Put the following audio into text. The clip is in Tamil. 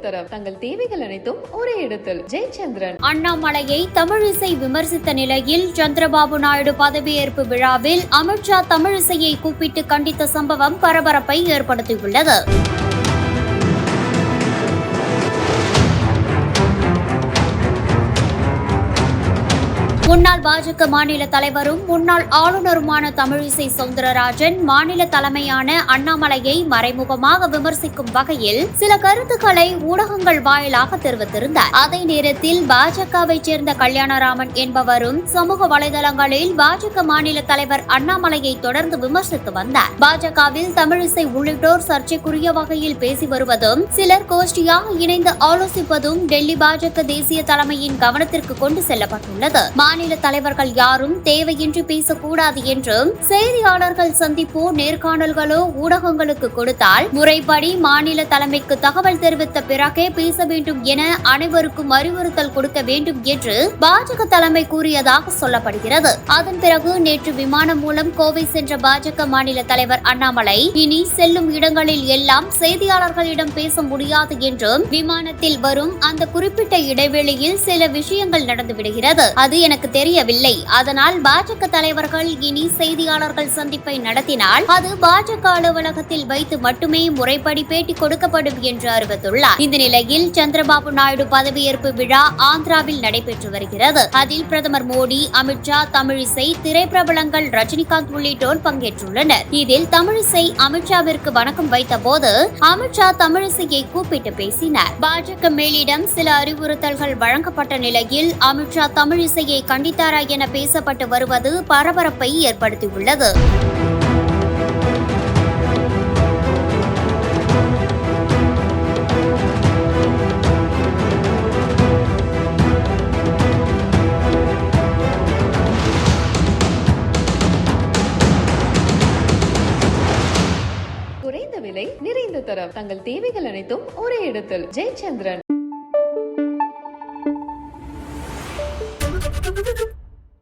தரம். தங்கள் தேவைகள் அனைத்தும் ஒரே இடத்தில். ஜெயச்சந்திரன். அண்ணாமலையை தமிழிசை விமர்சித்த நிலையில் சந்திரபாபு நாயுடு பதவியேற்பு விழாவில் அமித்ஷா தமிழிசையை கூப்பிட்டு கண்டித்த சம்பவம் பரபரப்பை ஏற்படுத்தியுள்ளது. முன்னாள் பாஜக மாநில தலைவரும் முன்னாள் ஆளுநருமான தமிழிசை சவுந்தரராஜன் மாநில தலைமையான அண்ணாமலையை மறைமுகமாக விமர்சிக்கும் வகையில் சில கருத்துக்களை ஊடகங்கள் வாயிலாக தெரிவித்திருந்தார். அதே நேரத்தில் பாஜகவை சேர்ந்த கல்யாணராமன் என்பவரும் சமூக வலைதளங்களில் பாஜக மாநில தலைவர் அண்ணாமலையை தொடர்ந்து விமர்சித்து வந்தார். பாஜகவில் தமிழிசை உள்ளிட்டோர் சர்ச்சைக்குரிய வகையில் பேசி வருவதும் சிலர் கோஷ்டியாக இணைந்து ஆலோசிப்பதும் டெல்லி பாஜக தேசிய தலைமையின் கவனத்திற்கு கொண்டு செல்லப்பட்டுள்ளது. மாநில தலைவர்கள் யாரும் தேவையின்றி பேசக்கூடாது என்றும் செய்தியாளர்கள் சந்திப்போ நேர்காணல்களோ ஊடகங்களுக்கு கொடுத்தால் முறைப்படி மாநில தலைமைக்கு தகவல் தெரிவித்த பிறகே பேச வேண்டும் என அனைவருக்கும் அறிவுறுத்தல் கொடுக்க வேண்டும் என்று பாஜக தலைமை கூறியதாக சொல்லப்படுகிறது. அதன் பிறகு நேற்று விமானம் மூலம் கோவை சென்ற பாஜக மாநில தலைவர் அண்ணாமலை இனி செல்லும் இடங்களில் எல்லாம் செய்தியாளர்களிடம் பேச முடியாது என்றும் விமானத்தில் வரும் அந்த குறிப்பிட்ட இடைவெளியில் சில விஷயங்கள் நடந்துவிடுகிறது. அது எனக்கு தெரியவில்லை. அதனால் பாஜக தலைவர்கள் இனி செய்தியாளர்கள் சந்திப்பை நடத்தினால் அது பாஜக அலுவலகத்தில் வைத்து மட்டுமே முறைப்படி பேட்டி கொடுக்கப்படும் என்று அறிவித்துள்ளார். இந்த நிலையில் சந்திரபாபு நாயுடு பதவியேற்பு விழா ஆந்திராவில் நடைபெற்று வருகிறது. அதில் பிரதமர் மோடி அமித்ஷா தமிழிசை திரைப்பிரபலங்கள் ரஜினிகாந்த் உள்ளிட்டோர் பங்கேற்றுள்ளனர். இதில் தமிழிசை அமித்ஷாவிற்கு வணக்கம் வைத்த போது அமித்ஷா தமிழிசையை கூப்பிட்டு பேசினார். பாஜக மேலிடம் சில அறிவுறுத்தல்கள் வழங்கப்பட்ட நிலையில் அமித்ஷா தமிழிசையை கண்டித்தாரா என பேசப்பட்டு வருவது பரபரப்பை ஏற்படுத்தியுள்ளது. குறைந்த விலை நிறைந்த தரம். தங்கள் தேவைகள் அனைத்தும் ஒரே இடத்தில். ஜெயச்சந்திரன். Thank you.